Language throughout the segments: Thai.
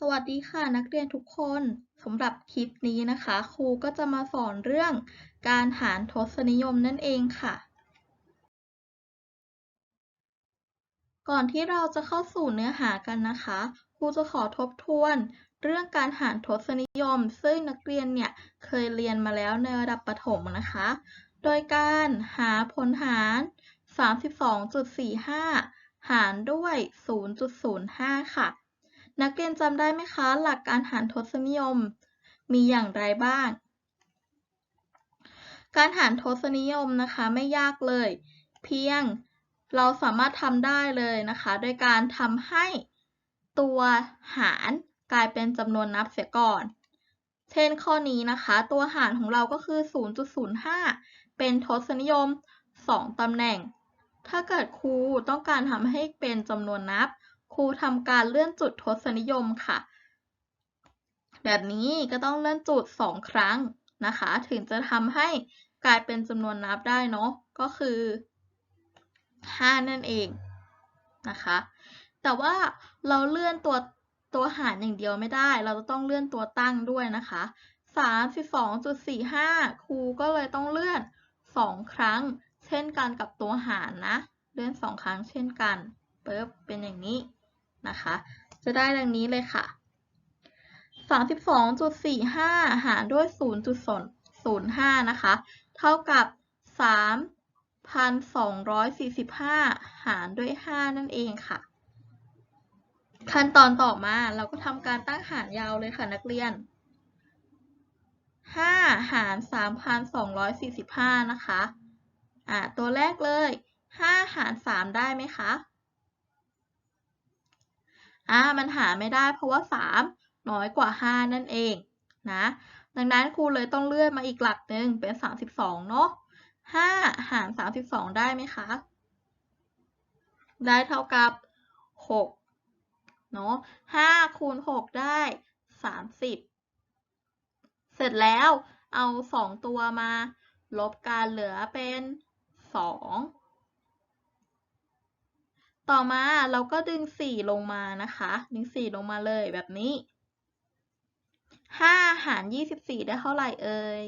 สวัสดีค่ะนักเรียนทุกคนสำหรับคลิปนี้นะคะ ครูก็จะมาสอนเรื่องการหารทศนิยมนั่นเองค่ะ ก่อนที่เราจะเข้าสู่เนื้อหากันนะคะ ครูจะขอทบทวน เรื่องการหารทศนิยม ซึ่งนักเรียนเนี่ยเคยเรียนมาแล้วในระดับประถมนะคะ โดยการหาผลหาร 32.45 หารด้วย 0.05 ค่ะ นักเรียนจำได้ไหมคะ หลักการหารทศนิยม มีอย่างไรบ้าง การหารทศนิยมนะคะไม่ยากเลย เพียงเราสามารถทำได้เลยนะคะ โดยการทำให้ตัวหารกลายเป็นจำนวนนับเสียก่อน เช่นข้อนี้นะคะ ตัวหารของเราก็คือ 0.05 เป็นทศนิยม 2ตำแหน่ง ถ้าเกิดครูต้องการทำให้เป็นจำนวนนับ ครูทำการเลื่อนจุดทศนิยมค่ะ แบบนี้ก็ต้องเลื่อนจุด 2 ครั้งนะคะ ถึงจะทำให้กลายเป็นจำนวนนับได้เนาะก็คือ 5 นั่นเองนะคะ แต่ว่าเราเลื่อนตัวตัวหารอย่างเดียวไม่ได้ เราจะต้องเลื่อนตัวตั้งด้วยนะคะ 32.45 ครูก็เลยต้องเลื่อน 2 ครั้ง เช่นกันกับตัวหารนะ เลื่อน 2 ครั้งเช่นกันปึ๊บเป็นอย่างนี้ นะคะ จะได้ดังนี้เลยค่ะ 32.45 หารด้วย 0.05 นะคะ เท่ากับ 3,245 หารด้วย 5 นั่นเองค่ะ ขั้นตอนต่อมาเราก็ทำการตั้งหารยาวเลยค่ะนักเรียน 5 หาร 3,245 นะคะ อ่า ตัวแรกเลย 5 หาร 3 ได้ไหมคะ อ่ามันหาไม่ได้เพราะว่า 3 น้อยกว่า 5 นั่นเองนะดังนั้นครูเลยต้องเลื่อนมาอีกหลักหนึ่งเป็น 32 เนาะ5 หาร 32 ได้ไหมคะ ได้เท่ากับ 6 เนาะ5คูณ 6 ได้ 30 เสร็จแล้วเอา 2 ตัวมา ลบกันเหลือเป็น 2 ต่อมาเราก็ดึง 4 ลงมานะคะ ดึง 4 ลงมาเลยแบบนี้ 5 หาร 24 ได้เท่าไหร่เอ่ย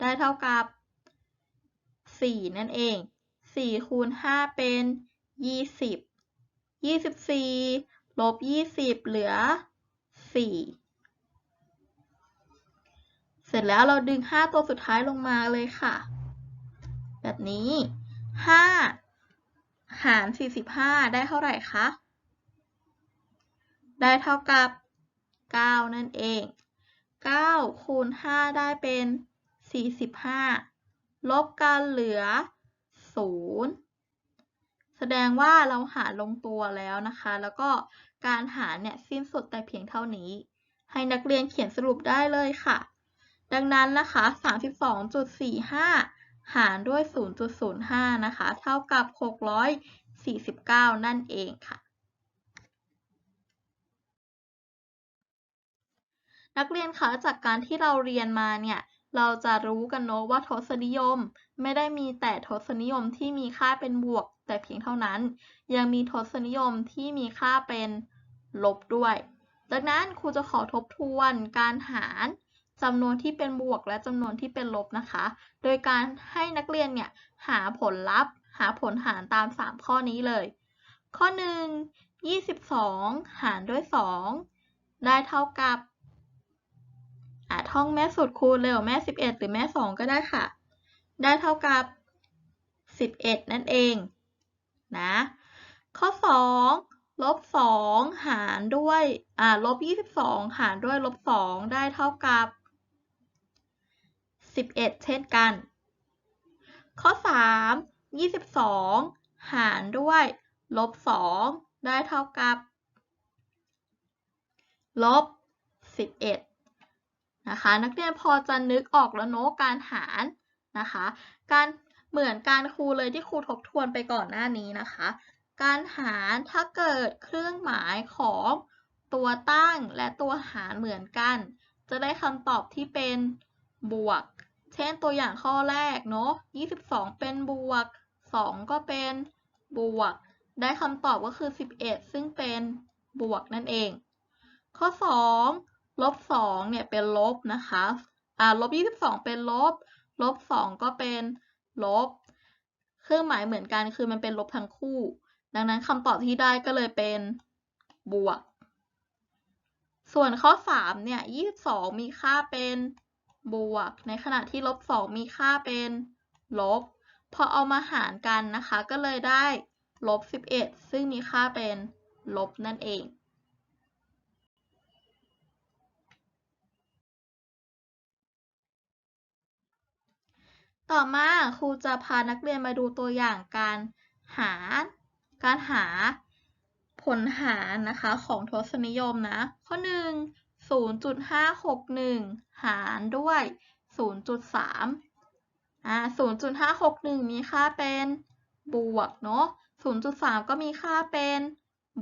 ได้เท่ากับ 4 นั่นเอง 4 คูณ 5 เป็น 20 24 ลบ 20 เหลือ 4 เสร็จแล้วเราดึง 5 ตัวสุดท้ายลงมาเลยค่ะ แบบนี้ 5 หาร 45 ได้เท่าไหร่คะ ได้เท่ากับ 9 นั่นเอง 9 คูณ 5 ได้เป็น 45 ลบกันเหลือ 0 แสดงว่าเราหารลงตัวแล้วนะคะ แล้วก็การหารเนี่ยสิ้นสุดแต่เพียงเท่านี้ ให้นักเรียนเขียนสรุปได้เลยค่ะ ดังนั้นนะคะ 32.45 หารด้วย 0.05 นะคะ เท่ากับ 649 นั่นเองค่ะ นักเรียนคะจากการที่เราเรียนมาเนี่ย เราจะรู้กันเนาะว่าทศนิยมไม่ได้มีแต่ทศนิยมที่มีค่าเป็นบวก แต่เพียงเท่านั้น ยังมีทศนิยมที่มีค่าเป็นลบด้วยดังนั้นครูจะขอทบทวนการหาร จำนวนที่เป็นบวกและจำนวนที่เป็นลบนะคะ โดยการให้นักเรียนเนี่ยหาผลลัพธ์ หาผลหารตาม 3 ข้อนี้เลย ข้อ 1 22 หารด้วย 2 ได้เท่ากับอ่าท่องแม่สุดคูณเร็วแม่ 11 หรือแม่ 2 ก็ได้ค่ะ ได้เท่ากับ 11 นั่นเองนะข้อ 2 ลบ 2 หารด้วย อ่า ลบ 22 หารด้วย ลบ 2 ได้เท่ากับ 11 เช่นกัน ข้อ 3 22 หารด้วยลบ 2 ได้เท่ากับลบ 11 นะคะ นักเรียนพอจะนึกออกแล้วเนอะการหารนะคะ การเหมือนการครูเลยที่ครูทบทวนไปก่อนหน้านี้นะคะ การหารถ้าเกิดเครื่องหมายของตัวตั้งและตัวหารเหมือนกัน จะได้คำตอบที่เป็นบวก เช่นตัวอย่างข้อแรกเนาะ22 เป็นบวก 2 ก็เป็นบวก ได้คำตอบก็คือ 11 ซึ่งเป็นบวกนั่นเอง ข้อ 2 ลบ 2 เนี่ยเป็นลบนะคะอ่าลบ 22 เป็นลบ ลบ 2 ก็เป็นลบ เครื่องหมายเหมือนกันคือมันเป็นลบทั้งคู่ ดังนั้นคำตอบที่ได้ก็เลยเป็นบวก ส่วนข้อ 3 เนี่ย 22 มีค่าเป็น บวก ในขณะที่ลบ2มีค่าเป็นลบ พอเอามาหารกันนะคะ ก็เลยได้ลบ11ซึ่งมีค่าเป็นลบนั่นเองต่อมาครูจะพานักเรียนมาดูตัวอย่างการหา การหาผลหารนะคะของทศนิยมนะ ข้อ 1 0.561 หารด้วย 0.3อ่า0.561 มีค่าเป็นบวกเนาะ0.3 ก็มีค่าเป็น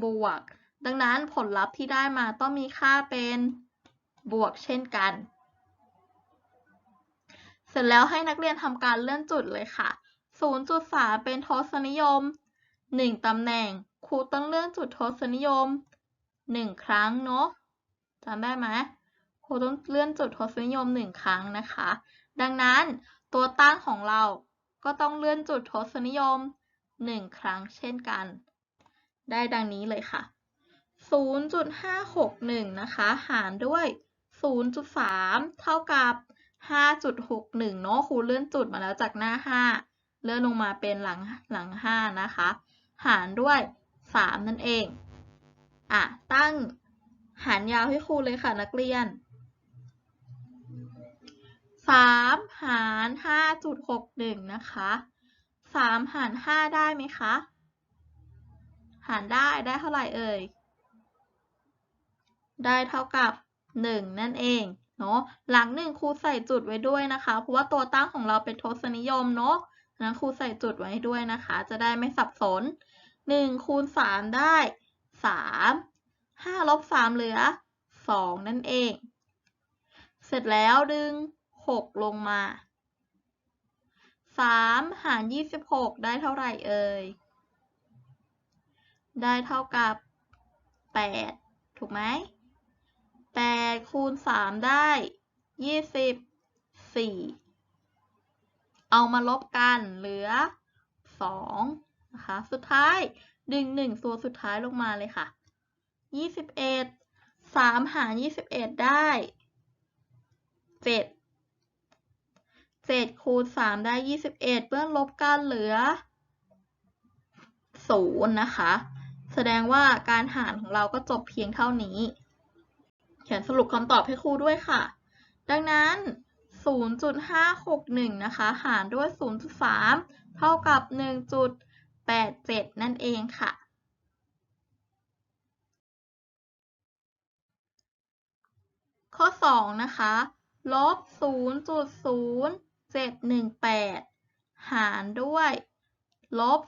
บวก ดังนั้นผลลัพธ์ที่ได้มาต้องมีค่าเป็นบวกเช่นกัน เสร็จแล้วให้นักเรียนทำการเลื่อนจุดเลยค่ะ 0.3 เป็นทศนิยม 1ตำแหน่ง ครูต้องเลื่อนจุดทศนิยม 1 ครั้งเนาะ จำได้ไหมครูต้องเลื่อนจุดทศนิยม1ครั้งนะคะ ดังนั้นตัวตั้งของเราก็ต้องเลื่อนจุดทศนิยม1ครั้งเช่นกัน ได้ดังนี้เลยค่ะ 0.561 นะคะ หารด้วย 0.3 เท่ากับ 5.61 เนาะครูเลื่อนจุดมาแล้วจากหน้า 5 เลื่อนลงมาเป็นหลังหลัง 5 นะคะ หารด้วย 3 นั่นเอง อะ ตั้ง หารยาวให้ครูเลยค่ะนักเรียน 3 หาร 5.61 นะคะ 3 หาร 5 ได้ไหมคะ หารได้ได้เท่าไหร่เอ่ย ได้เท่ากับ 1 นั่นเองเนาะหลัง 1ครูใส่จุดไว้ด้วยนะคะ เพราะว่าตัวตั้งของเราเป็นทศนิยมเนาะนั้นครูใส่จุดไว้ด้วยนะคะ จะได้ไม่สับสน1คูณ3ได้ 3 5ลบ3เหลือ 2 นั่นเอง เสร็จแล้วดึง 6 ลงมา 3 หาร 26 ได้เท่าไหร่เอ่ย ได้เท่ากับ 8 ถูกไหม 8 คูณ 3 ได้ 24 เอามาลบกันเหลือ 2 นะคะ สุดท้ายดึง 1 ตัวสุดท้ายลงมาเลยค่ะ 21 3หาร21ได้7 7คูณ3ได้21เมื่อลบกันเหลือ0นะคะ แสดงว่าการหารของเราก็จบเพียงเท่านี้ เขียนสรุปคำตอบให้ครูด้วยค่ะ ดังนั้น 0.561 นะคะ หารด้วย 0.3 เท่ากับ 1.87 นั่นเองค่ะ ข้อ 2 นะคะลบ0.0718 หารด้วยลบ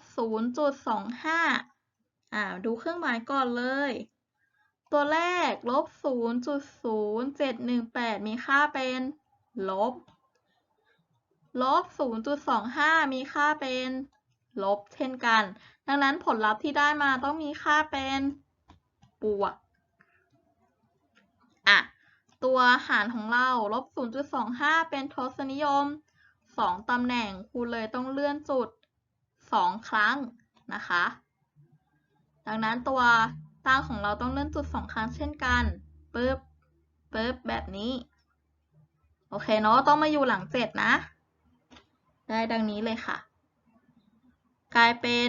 0.25อ่าดูเครื่องหมายก่อนเลย ตัวแรกลบ0.0718 มีค่าเป็นลบลบ 0.25 มีค่าเป็น ลบเช่นกัน ดังนั้นผลลัพธ์ที่ได้มาต้องมีค่าเป็น บวก อะ ตัวหารของเราลบ 0.25 เป็นทศนิยม 2 ตำแหน่งครูเลยต้องเลื่อนจุด 2 ครั้งนะคะ ดังนั้นตัวตั้งของเราต้องเลื่อนจุด 2 ครั้งเช่นกันปึ๊บปึ๊บแบบนี้ โอเคเนาะต้องมาอยู่หลัง 7 นะ ได้ดังนี้เลยค่ะ กลายเป็น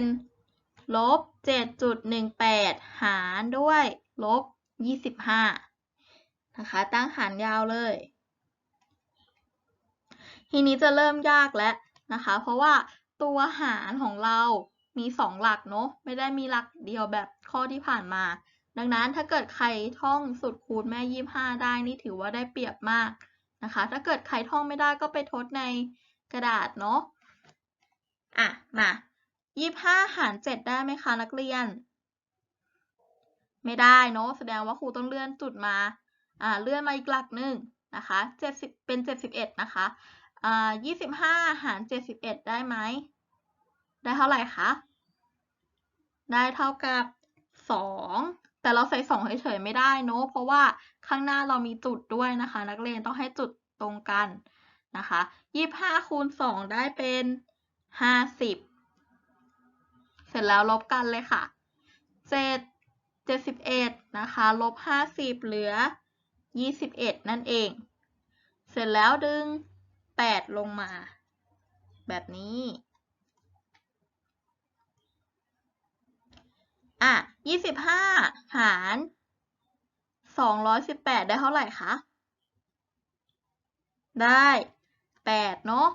ลบ 7.18 หารด้วยลบ 25 นะคะ ตั้งหารยาวเลย ทีนี้จะเริ่มยากแล้วนะคะ เพราะว่าตัวหารของเรามี 2 หลักเนาะไม่ได้มีหลักเดียวแบบข้อที่ผ่านมา ดังนั้นถ้าเกิดใครท่องสูตรคูณแม่25ได้นี่ถือว่าได้เปรียบมากนะคะ ถ้าเกิดใครท่องไม่ได้ก็ไปทดในกระดาษเนาะอะมา25หาร7ได้ไหมคะนักเรียน ไม่ได้เนาะแสดงว่าครูต้องเลื่อนจุดมา อ่าเลื่อนมาอีกหลักหนึ่งนะคะ70 เป็น 71 นะคะอ่า25 หาร 71 ได้ไหม ได้เท่าไหร่คะ ได้เท่ากับ 2 แต่เราใส่สองเฉยๆไม่ได้เนอะเพราะว่าข้างหน้าเรามีจุดด้วยนะคะ นักเรียนต้องให้จุดตรงกันนะคะยี่ห้าคูณสองได้เป็นห้าสิบเสร็จแล้วลบกันเลยค่ะเจ็ดเจ็ดสิบเอ็ดนะคะ ลบห้าสิบเหลือ ยี่สิบเอ็ดนั่นเอง เสร็จแล้วดึงแปดลงมา แบบนี้ อะยี่สิบห้าหารสองร้อยสิบแปดได้เท่าไหร่คะ ได้แปดเนาะ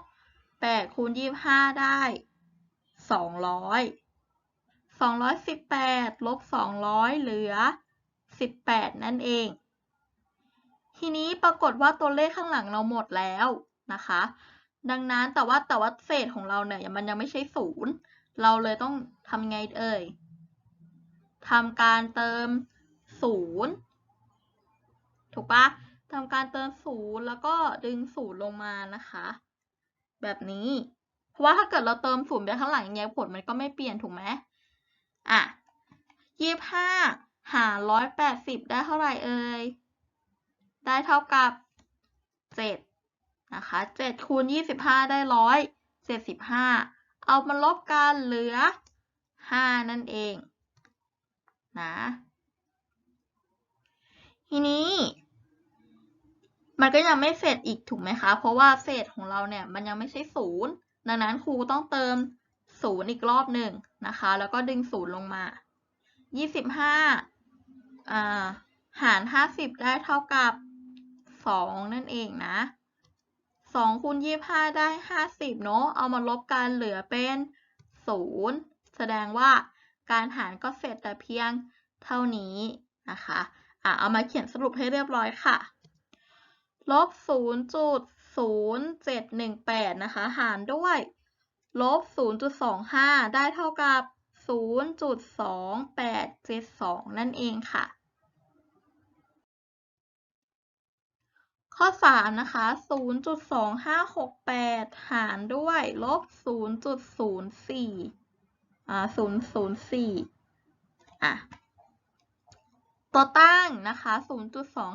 แปดคูณยี่ห้าได้สองร้อยสองร้อยสิบแปดลบสองร้อยเหลือสิบแปดนั่นเอง ทีนี้ปรากฏว่าตัวเลขข้างหลังเราหมดแล้วนะคะ ดังนั้นแต่ว่าแต่ว่าเศษของเราเนี่ยมันยังไม่ใช่ศูนย์เราเลยต้องทำไงเอ่ยทำการเติมศูนย์ถูกปะทำการเติมศูนย์แล้วก็ดึงศูนย์ลงมานะคะ แบบนี้ เพราะว่าถ้าเกิดเราเติมศูนย์ไปข้างหลังอย่างเงี้ยผลมันก็ไม่เปลี่ยนถูกไหมอะยี่ห้าหารร้อยแปดสิบได้เท่าไหร่เอ่ย ได้เท่ากับเจ็ดนะคะเจ็ดคูณยี่สิบห้าได้ร้อยเจ็ดสิบห้าเอามาลบกันเหลือห้านั่นเอง นะ ทีนี้ มันก็ยังไม่เสร็จอีกถูกไหมคะ เพราะว่าเศษของเราเนี่ย มันยังไม่ใช่ศูนย์ดังนั้นครูต้องเติมศูนย์อีกรอบหนึ่งนะคะ แล้วก็ดึงศูนย์ลงมายี่สิบห้าอ่าหารห้าสิบได้เท่ากับ สองนั่นเองนะสองคูณยี่ห้าได้ห้าสิบเนาะเอามาลบกันเหลือเป็นศูนย์แสดงว่าการหารก็เสร็จแต่เพียงเท่านี้นะคะอะเอามาเขียนสรุปให้เรียบร้อยค่ะ ลบศูนย์จุดศูนย์เจ็ดหนึ่งแปดนะคะ หารด้วย ลบศูนย์จุดสองห้าได้เท่ากับศูนย์จุดสองแปดเจ็ดสองนั่นเองค่ะ ข้อ 3 นะคะ 0.2568 หารด้วยลบ 0.04อ่า004อะตัวตั้งนะคะ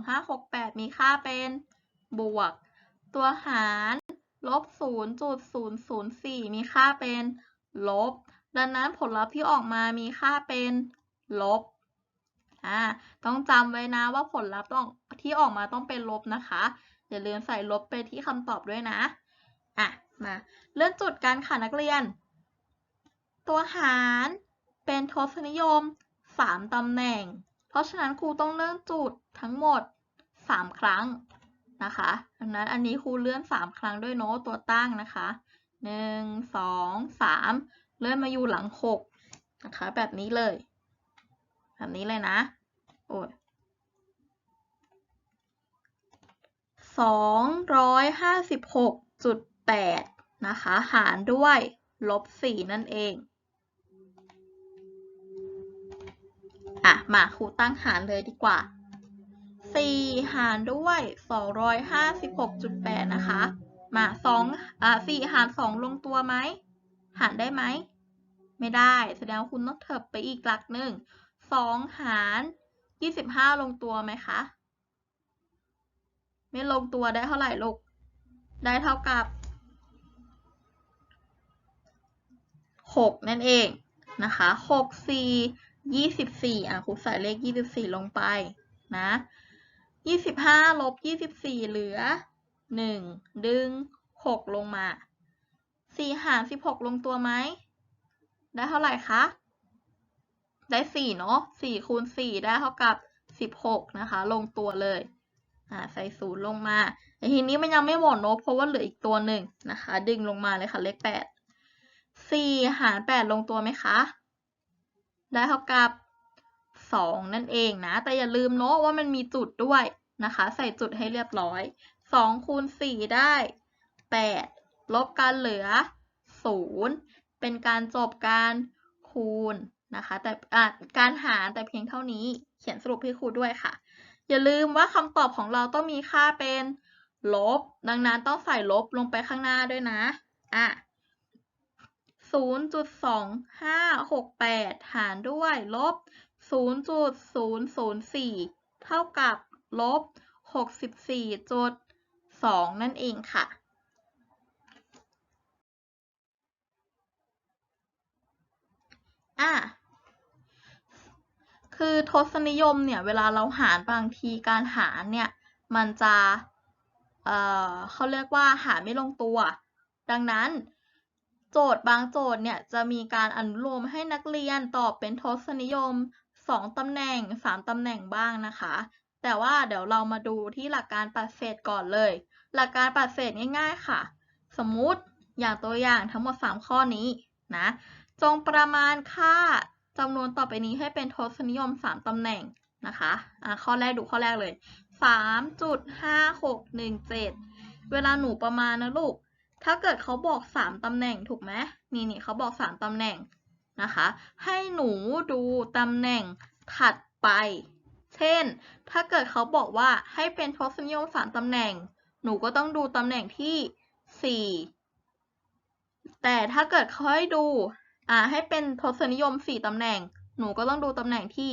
0.2568 มีค่าเป็นบวก ตัวหารลบ 0.004 มีค่าเป็นลบ ดังนั้นผลลัพธ์ที่ออกมามีค่าเป็นลบ อ่าต้องจำไว้นะว่าผลลัพธ์ต้องที่ออกมาต้องเป็นลบนะคะ อย่าลืมใส่ลบไปที่คำตอบด้วยนะอะมาเลื่อนจุดกันค่ะนักเรียน ตัวหารเป็นทศนิยม 3ตำแหน่ง เพราะฉะนั้นครูต้องเลื่อนจุดทั้งหมด 3 ครั้งนะคะดังนั้นอันนี้ครูเลื่อน 3 ครั้งด้วยโน้ตตัวตั้งนะคะ 1 2 3 เลื่อนมาอยู่หลัง 6 นะคะ แบบนี้เลย แบบนี้เลยนะ โอ้ยสองร้อยห้าสิบหกจุดแปดนะคะ หารด้วยลบสี่นั่นเอง อะ มาครูตั้งหารเลยดีกว่าสี่หารด้วยสองร้อยห้าสิบหกจุดแปดนะคะ มาสองอ่าสี่หารสองลงตัวไหม หารได้ไหม ไม่ได้ แสดงว่าคุณต้องเถิบไปอีกหลักหนึ่ง สองหารยี่สิบห้าลงตัวไหมคะ ไม่ลงตัวได้เท่าไหร่ลูก ได้เท่ากับหกนั่นเองนะคะหกสี่ยี่สิบสี่อะครูใส่เลขยี่สิบสี่ลงไปนะยี่สิบห้าลบยี่สิบสี่เหลือหนึ่งดึงหกลงมาสี่หารสิบหกลงตัวไหม ได้เท่าไหร่คะ ได้สี่เนาะสี่คูณสี่ได้เท่ากับสิบหกนะคะ ลงตัวเลยอ่าใส่ศูนย์ลงมาแต่ทีนี้มันยังไม่หมดเนาะเพราะว่าเหลืออีกตัวหนึ่งนะคะ ดึงลงมาเลยค่ะเลขแปดสี่หารแปดลงตัวไหมคะ ได้เท่ากับสองนั่นเองนะ แต่อย่าลืมเนาะว่ามันมีจุดด้วยนะคะ ใส่จุดให้เรียบร้อยสองคูณสี่ได้แปดลบกันเหลือศูนย์เป็นการจบการคูณ นะคะ แต่การหารแต่เพียงเท่านี้เขียนสรุปให้ครูด้วยค่ะ อย่าลืมว่าคำตอบของเราต้องมีค่าเป็นลบ ดังนั้นต้องใส่ลบลงไปข้างหน้าด้วยนะอะ0.2568 หารด้วยลบ 0.004 เท่ากับลบ 64.2 นั่นเองค่ะ อะคือทศนิยมเนี่ย เวลาเราหารบางทีการหารเนี่ย มันจะ เอ่อเขาเรียกว่าหารไม่ลงตัว ดังนั้น โจทย์บางโจทย์เนี่ย จะมีการอนุโลมให้นักเรียนตอบเป็นทศนิยม 2 ตำแหน่ง 3 ตำแหน่งบ้างนะคะ แต่ว่าเดี๋ยวเรามาดูที่หลักการปัดเศษก่อนเลย หลักการปัดเศษง่าย ๆ ค่ะ สมมุติอย่างตัวอย่างทั้งหมด 3 ข้อนี้นะ จงประมาณค่าจำนวนต่อไปนี้ให้เป็นทศนิยม 3ตำแหน่งนะคะอะข้อแรกดูข้อแรกเลย 3.5617 เวลาหนูประมาณนะลูก ถ้าเกิดเขาบอก 3ตำแหน่งถูกไหมนี่นี่เขาบอก 3ตำแหน่งนะคะ ให้หนูดูตำแหน่งถัดไป เช่น ถ้าเกิดเขาบอกว่าให้เป็นทศนิยม 3ตำแหน่ง หนูก็ต้องดูตำแหน่งที่ 4 แต่ถ้าเกิดเขาให้ดู อ่าให้เป็นทศนิยม 4ตำแหน่ง หนูก็ต้องดูตำแหน่งที่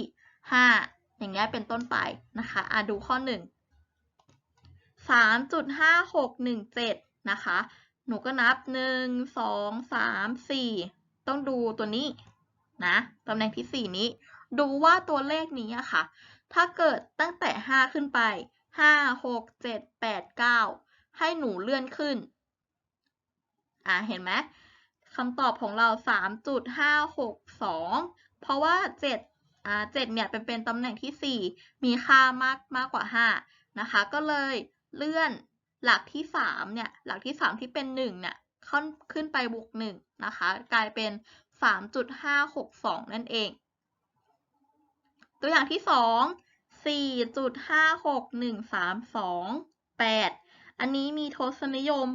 5 อย่างเงี้ยเป็นต้นไปนะคะอ่าดูข้อ 1 3.5617 นะคะ หนูก็นับ 1 2 3 4 ต้องดูตัวนี้นะตำแหน่งที่ 4 นี้ ดูว่าตัวเลขนี้อะค่ะ ถ้าเกิดตั้งแต่ 5 ขึ้นไป 5 6 7 8 9 ให้หนูเลื่อนขึ้น อ่าเห็นไหม คำตอบของเรา 3.562 เพราะว่า 7 อ่า 7 เนี่ยเป็นเป็นตำแหน่งที่ 4 มีค่ามากมากกว่า 5 นะคะ ก็เลยเลื่อนหลักที่ 3 เนี่ย หลักที่ 3 ที่เป็น 1 เนี่ยขึ้นขึ้นไปบวก1นะคะ กลายเป็น 3.562 นั่นเอง ตัวอย่างที่ 2 4.56132 8 อันนี้มีทศนิยม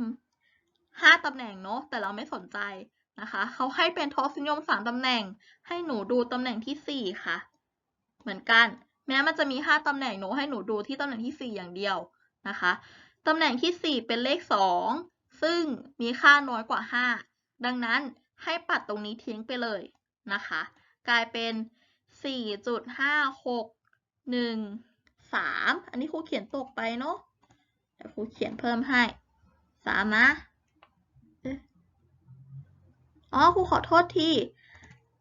5 ตำแหน่งเนาะแต่เราไม่สนใจนะคะเขาให้เป็นทศนิยม 3 ตำแหน่ง ให้หนูดูตำแหน่งที่ 4 ค่ะ เหมือนกัน แม้มันจะมี 5 ตำแหน่งหนูให้หนูดูที่ตำแหน่งที่ 4 อย่างเดียวนะคะตำแหน่งที่ 4 เป็นเลข 2 ซึ่งมีค่าน้อยกว่า 5 ดังนั้นให้ปัดตรงนี้ทิ้งไปเลยนะคะ กลายเป็น 4.5613 อันนี้ครูเขียนตกไปเนาะเดี๋ยวครูเขียนเพิ่มให้ 3 นะ อ๋อครูขอโทษที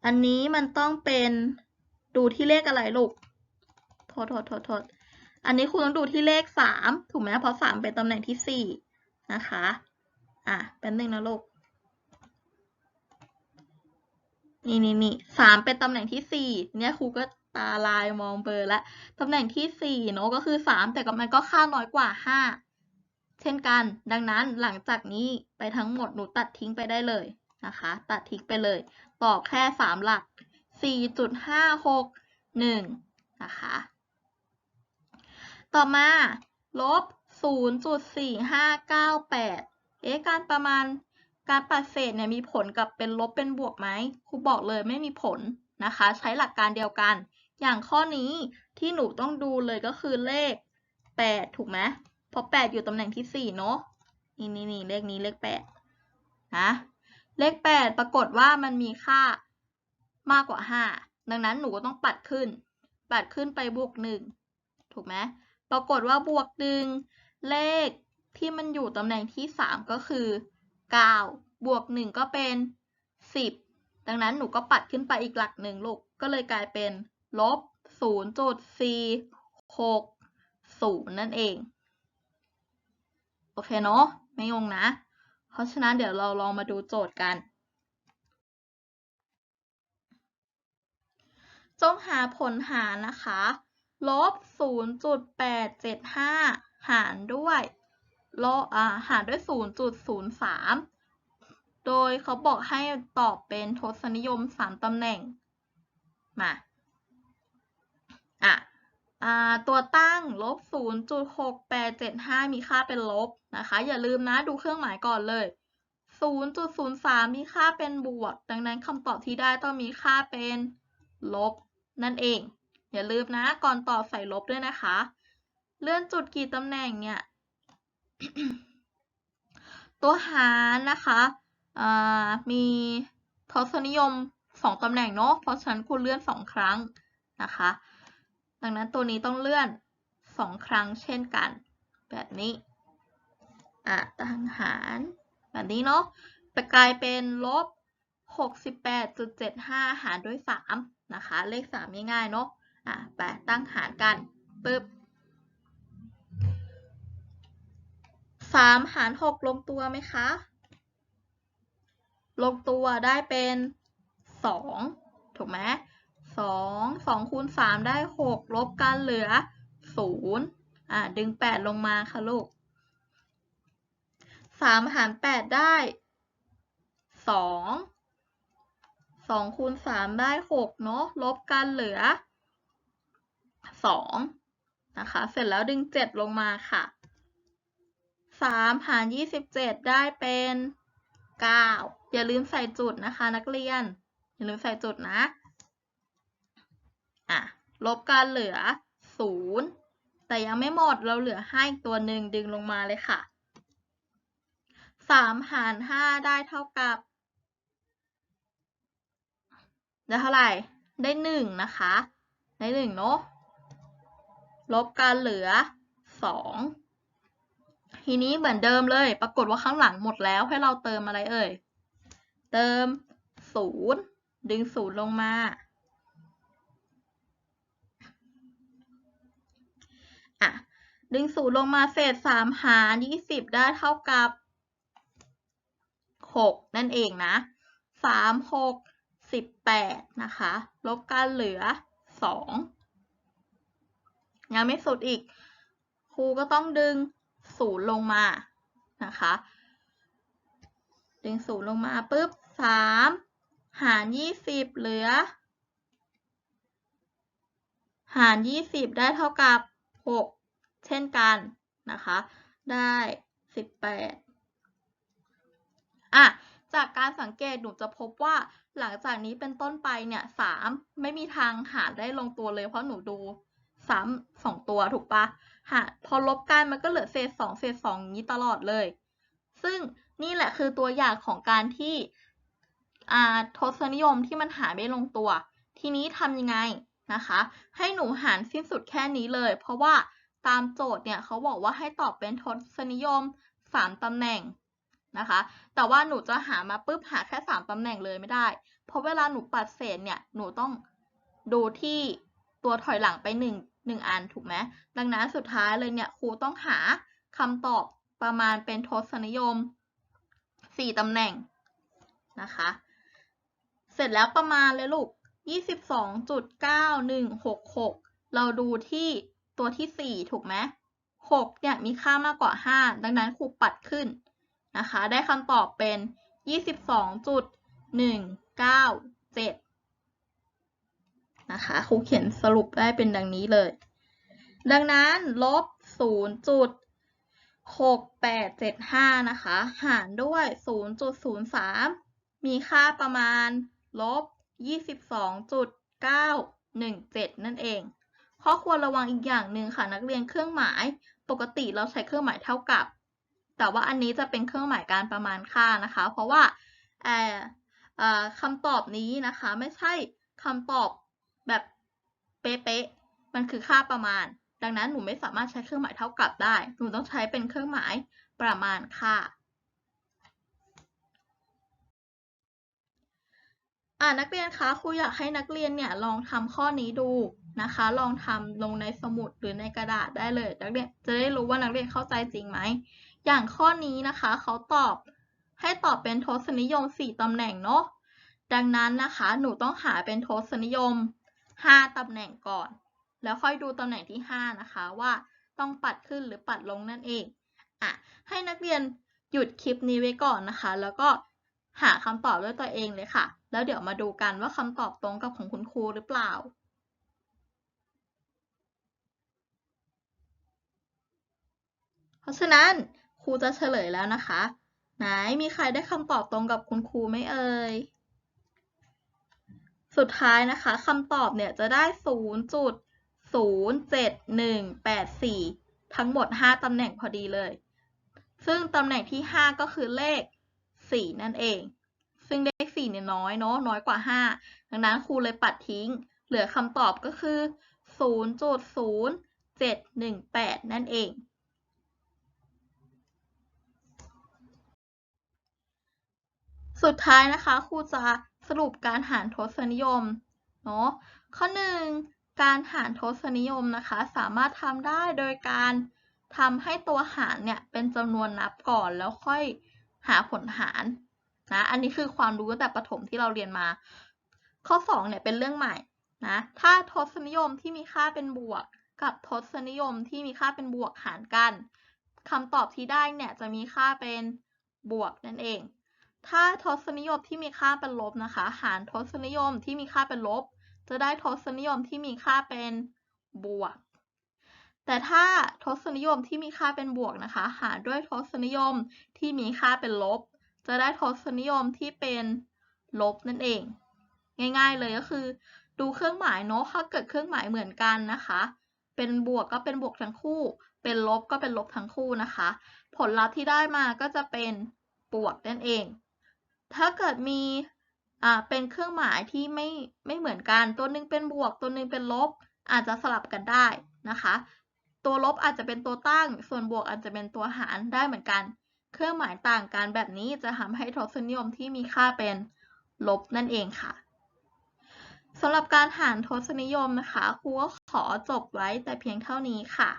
อันนี้มันต้องเป็นดูที่เลขอะไรลูกโทษโทษโทษโทษอันนี้ครูต้องดูที่เลขสามถูกไหมเพราะสามเป็นตำแหน่งที่สี่นะคะอะเป็นหนึ่งนะลูกนี่นี่นี่สามเป็นตำแหน่งที่สี่เนี่ยครูก็ตาลายมองเบอร์แล้วตำแหน่งที่สี่เนาะก็คือสามแต่ก็มันก็ค่าน้อยกว่าห้าเช่นกัน ดังนั้นหลังจากนี้ไปทั้งหมดหนูตัดทิ้งไปได้เลย นะคะ ตัดทิ้งไปเลย ตอบแค่สามหลักสี่จุดห้าหกหนึ่งนะคะ ต่อมา ลบ 0.4598 เอ๊ะ การประมาณการปัดเศษเนี่ยมีผลกับเป็นลบเป็นบวกไหมครูบอกเลยไม่มีผลนะคะ ใช้หลักการเดียวกัน อย่างข้อนี้ที่หนูต้องดูเลยก็คือเลข 8 ถูกไหมเพราะ8อยู่ตำแหน่งที่ 4 เนาะนี่นี่นี่เลขนี้เลข8นะ เลข 8 ปรากฏว่ามันมีค่ามากกว่า 5 ดังนั้นหนูก็ต้องปัดขึ้น ปัดขึ้นไปบวก 1 ถูกไหมปรากฏว่าบวกหนึ่งเลขที่มันอยู่ตำแหน่งที่ 3 ก็คือ 9 บวก 1 ก็เป็น 10 ดังนั้นหนูก็ปัดขึ้นไปอีกหลักหนึ่งลูก ก็เลยกลายเป็นลบ 0.460 นั่นเอง โอเคเนาะไม่งงนะ เพราะฉะนั้นเดี๋ยวเราลองมาดูโจทย์กัน จงหาผลหารนะคะลบ 0.875 หารด้วยลบอ่าหารด้วย 0.03 โดยเขาบอกให้ตอบเป็นทศนิยม 3 ตำแหน่ง มา อะ ตัวตั้งลบ 0.6875 มีค่าเป็นลบนะคะ อย่าลืมนะดูเครื่องหมายก่อนเลย 0.03 มีค่าเป็นบวก ดังนั้นคำตอบที่ได้ต้องมีค่าเป็นลบนั่นเอง อย่าลืมนะก่อนตอบใส่ลบด้วยนะคะ เลื่อนจุดกี่ตำแหน่งเนี่ย ตัวหารนะคะมีทศนิยม 2ตำแหน่งเนาะเพราะฉะนั้นคุณเลื่อน 2 ครั้งนะคะ ดังนั้นตัวนี้ต้องเลื่อนสองครั้งเช่นกัน แบบนี้อะตั้งหารแบบนี้เนาะไปกลายเป็นลบ 68.75 หารด้วย 3 นะคะ เลข 3 ง่ายๆเนาะอะไปตั้งหารกันปึ๊บ3หาร6ลงตัวไหมคะ ลงตัวได้เป็น2ถูกไหม 2 2คูณ3ได้ 6 ลบกันเหลือ 0 อะดึง 8 ลงมาค่ะลูก 3 หาร 8 ได้ 2 2คูณ3ได้ 6 เนาะลบกันเหลือ 2 นะคะ เสร็จแล้วดึง 7 ลงมาค่ะ 3 หาร 27 ได้เป็น 9 อย่าลืมใส่จุดนะคะนักเรียน อย่าลืมใส่จุดนะ อะลบกันเหลือ 0 แต่ยังไม่หมดเราเหลือ5อีกตัวหนึ่งดึงลงมาเลยค่ะ 3 หาร 5 ได้เท่ากับได้เท่าไหร่ ได้หนึ่งนะคะ ได้หนึ่งเนาะลบกันเหลือสองทีนี้เหมือนเดิมเลย ปรากฏว่าข้างหลังหมดแล้วให้เราเติมอะไรเอ่ย เติมศูนย์ดึงศูนย์ลงมา อะดึงศูนย์ลงมาเศษสามหารยี่สิบได้เท่ากับหกนั่นเองนะสามหกสิบแปดนะคะ ลบกันเหลือสองยังไม่สุดอีก ครูก็ต้องดึงศูนย์ลงมานะคะ ดึงศูนย์ลงมาปุ๊บสามหารยี่สิบเหลือ หารยี่สิบได้เท่ากับ หกเช่นกันนะคะ ได้สิบแปดอะจากการสังเกตหนูจะพบว่าหลังจากนี้เป็นต้นไปเนี่ยสามไม่มีทางหารได้ลงตัวเลยเพราะหนูดูซ้ำสองตัวถูกปะหาพอลบกันมันก็เหลือเศษสองเศษสองนี้ตลอดเลย ซึ่งนี่แหละคือตัวอย่างของการที่ทศนิยมที่มันหาไม่ลงตัว ทีนี้ทำยังไง นะคะ ให้หนูหารสิ้นสุดแค่นี้เลย เพราะว่าตามโจทย์เนี่ยเขาบอกว่าให้ตอบเป็นทศนิยมสามตำแหน่งนะคะ แต่ว่าหนูจะหามาปุ๊บหาแค่สามตำแหน่งเลยไม่ได้ เพราะเวลาหนูปัดเศษเนี่ยหนูต้องดูที่ตัวถอยหลังไปหนึ่งหนึ่งอันถูกไหมดังนั้นสุดท้ายเลยเนี่ยครูต้องหาคำตอบประมาณเป็นทศนิยมสี่ตำแหน่งนะคะ เสร็จแล้วประมาณเลยลูก 22.9166 เราดูที่ตัวที่ 4 ถูกไหม6เนี่ยมีค่ามากกว่า 5 ดังนั้นครูปัดขึ้นนะคะ ได้คำตอบเป็น 22.197 นะคะ ครูเขียนสรุปได้เป็นดังนี้เลย ดังนั้นลบ 0.6875 นะคะ หารด้วย 0.03 มีค่าประมาณลบ 22.917 นั่นเอง ข้อควรระวังอีกอย่างหนึ่งค่ะนักเรียนเครื่องหมาย ปกติเราใช้เครื่องหมายเท่ากับ แต่ว่าอันนี้จะเป็นเครื่องหมายการประมาณค่านะคะ เพราะว่าคำตอบนี้นะคะไม่ใช่คำตอบแบบเป๊ะๆ มันคือค่าประมาณ ดังนั้นหนูไม่สามารถใช้เครื่องหมายเท่ากับได้ หนูต้องใช้เป็นเครื่องหมายประมาณค่า อ่านักเรียนคะครูอยากให้นักเรียนเนี่ยลองทำข้อนี้ดูนะคะ ลองทำลงในสมุดหรือในกระดาษได้เลย นักเรียนจะได้รู้ว่านักเรียนเข้าใจจริงไหม อย่างข้อนี้นะคะเขาตอบให้ตอบเป็นทศนิยม 4ตำแหน่งเนาะ ดังนั้นนะคะหนูต้องหาเป็นทศนิยม 5ตำแหน่งก่อน แล้วค่อยดูตำแหน่งที่ 5 นะคะว่าต้องปัดขึ้นหรือปัดลงนั่นเองอะให้นักเรียนหยุดคลิปนี้ไว้ก่อนนะคะ แล้วก็ หาคำตอบด้วยตัวเองเลยค่ะ แล้วเดี๋ยวมาดูกันว่าคำตอบตรงกับของคุณครูหรือเปล่าเพราะฉะนั้นครูจะเฉลยแล้วนะคะ ไหนมีใครได้คำตอบตรงกับคุณครูไหมเอ่ย สุดท้ายนะคะคำตอบเนี่ยจะได้ 0.07184 ทั้งหมด 5ตำแหน่งพอดีเลย ซึ่งตำแหน่งที่ 5 ก็คือเลข 4 นั่นเอง ซึ่งเลข4เนี่ยน้อยเนาะน้อยกว่า 5 ดังนั้นครูเลยปัดทิ้ง เหลือคำตอบก็คือ 0.0718 นั่นเองสุดท้ายนะคะครูจะสรุปการหารทศนิยมเนาะข้อ 1 การหารทศนิยมนะคะ สามารถทำได้โดยการทำให้ตัวหารเนี่ยเป็นจำนวนนับก่อนแล้วค่อย หาผลหารนะอันนี้คือความรู้ตั้งแต่ประถมที่เราเรียนมา ข้อ2เนี่ยเป็นเรื่องใหม่นะถ้าทศนิยมที่มีค่าเป็นบวก กับทศนิยมที่มีค่าเป็นบวกหารกันคำตอบที่ได้เนี่ยจะมีค่าเป็นบวกนั่นเอง ถ้าทศนิยมที่มีค่าเป็นลบนะคะ หารทศนิยมที่มีค่าเป็นลบ จะได้ทศนิยมที่มีค่าเป็นบวก แต่ถ้าทศนิยมที่มีค่าเป็นบวกนะคะ หารด้วยทศนิยมที่มีค่าเป็นลบ จะได้ทศนิยมที่เป็นลบนั่นเอง ง่าย ๆ เลยก็คือ ดูเครื่องหมายเนาะถ้าเกิดเครื่องหมายเหมือนกันนะคะ เป็นบวกก็เป็นบวกทั้งคู่ เป็นลบก็เป็นลบทั้งคู่นะคะ ผลลัพธ์ที่ได้มาก็จะเป็นบวกนั่นเอง ถ้าเกิดมีอ่าเป็นเครื่องหมายที่ไม่ไม่เหมือนกัน ตัวหนึงเป็นบวก ตัวหนึงเป็นลบ อาจจะสลับกันได้นะคะ ตัวลบอาจจะเป็นตัวตั้ง ส่วนบวกอาจจะเป็นตัวหารได้เหมือนกัน เครื่องหมายต่างกันแบบนี้จะทำให้ทศนิยมที่มีค่าเป็นลบนั่นเองค่ะสำหรับการหารทศนิยมนะคะครูก็ขอจบไว้แต่เพียงเท่านี้ค่ะ